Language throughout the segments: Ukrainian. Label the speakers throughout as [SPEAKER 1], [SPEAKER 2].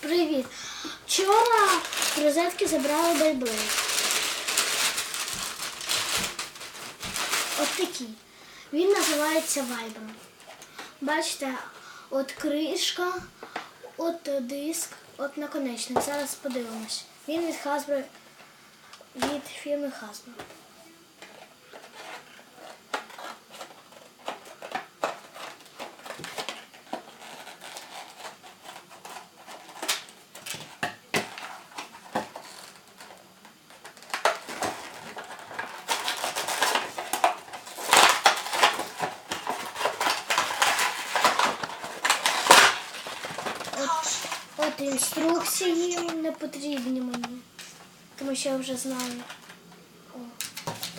[SPEAKER 1] Привіт! Вчора розетки забрали Бейблейд. От такий. Він називається Viber. Бачите, от кришка, от диск, от наконечник. Зараз подивимось. Він від Hasbro, від фірми Hasbro. от інструкції не потрібні мені, тому що я вже знаю. О,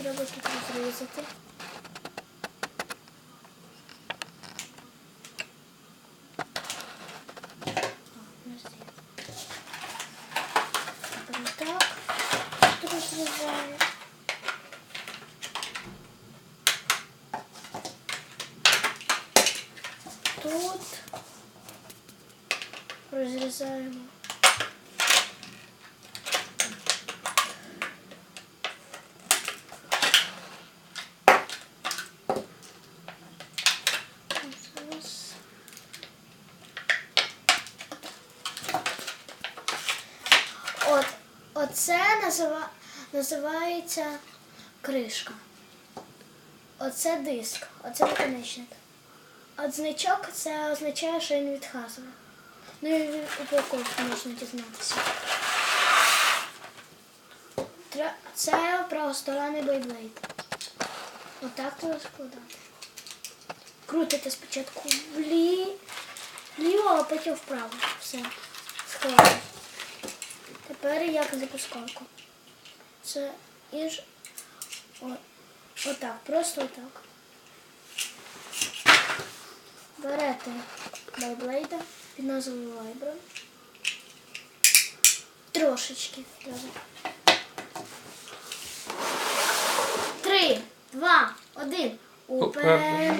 [SPEAKER 1] треба тут розрізати. О, подожди. Тепер так. Тут розрізаю. Тут розрізаємо. От, оце назива, називається кришка. Оце диск, оце наконечник. От значок це означає, що він від. Ну і від упаковки можна дізнатися. Це правосторонній Beyblade. Отак треба складати. Крутите спочатку вліво, а потім вправо. Все. Склали. Тепер як запускалку. Це і ж. Отак, просто отак. Берете Бейблейда під назвою Vibro. Трошечки треба. Три, два, один. Уперед.